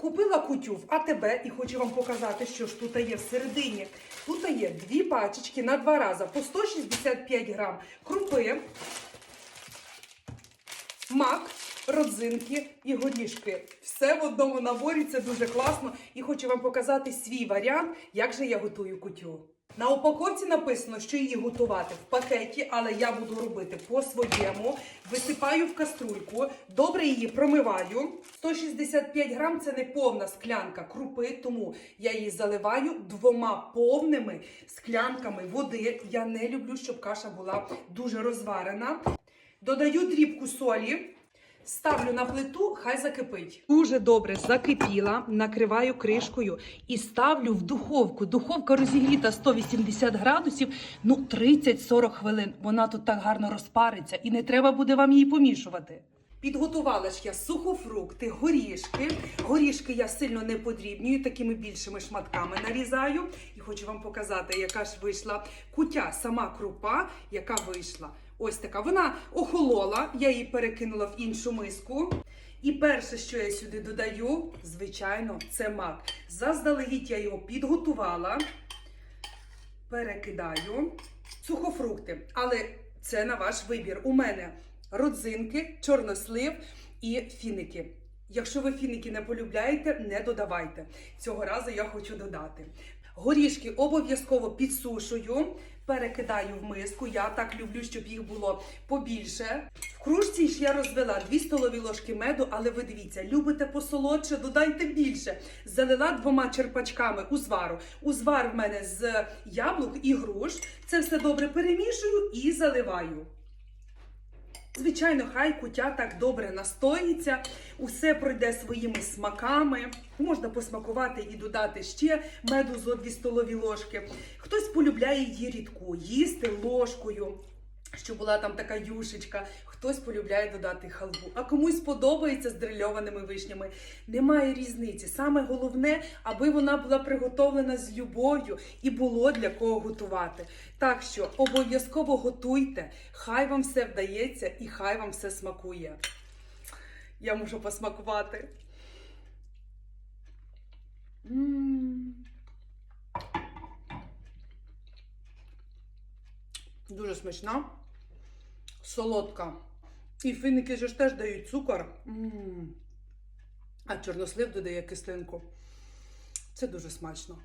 Купила кутю в АТБ і хочу вам показати, що ж тут є всередині. Тут є дві пачечки на два рази по 165 грам крупи, мак, родзинки і горішки. Все в одному наборі, це дуже класно. І хочу вам показати свій варіант, як же я готую кутю. На упаковці написано, що її готувати в пакеті, але я буду робити по-своєму. Висипаю в каструльку, добре її промиваю. 165 грам це не повна склянка крупи, тому я її заливаю двома повними склянками води. Я не люблю, щоб каша була дуже розварена. Додаю дрібку солі. Ставлю на плиту, хай закипить. Дуже добре закипіла, накриваю кришкою і ставлю в духовку. Духовка розігріта 180 градусів, ну 30-40 хвилин. Вона тут так гарно розпариться і не треба буде вам її помішувати. Підготувала ж я сухофрукти, горішки. Горішки я сильно не подрібнюю, такими більшими шматками нарізаю. І хочу вам показати, яка ж вийшла кутя, сама крупа, яка вийшла. Ось така. Вона охолола, я її перекинула в іншу миску. І перше, що я сюди додаю, звичайно, це мак. Заздалегідь я його підготувала, перекидаю сухофрукти. Але це на ваш вибір. У мене родзинки, чорнослив і фіники. Якщо ви фіники не полюбляєте, не додавайте. Цього разу я хочу додати. Горішки обов'язково підсушую, перекидаю в миску. Я так люблю, щоб їх було побільше. В кружці ж я розвела 2 столові ложки меду, але ви дивіться, любите посолодше, додайте більше. Залила двома черпачками узвару. Узвар в мене з яблук і груш. Це все добре перемішую і заливаю. Звичайно, хай кутя так добре настоїться, усе пройде своїми смаками. Можна посмакувати і додати ще меду зо дві столові ложки. Хтось полюбляє її рідку, їсти ложкою, щоб була там така юшечка. Хтось полюбляє додати халву, а комусь подобається з дрильованими вишнями. Немає різниці. Саме головне, аби вона була приготовлена з любов'ю і було для кого готувати. Так що обов'язково готуйте, хай вам все вдається і хай вам все смакує. Я можу посмакувати. М. Дуже смачна, солодка. І фіники ж теж дають цукор. М. А чорнослив додає кислинку. Це дуже смачно.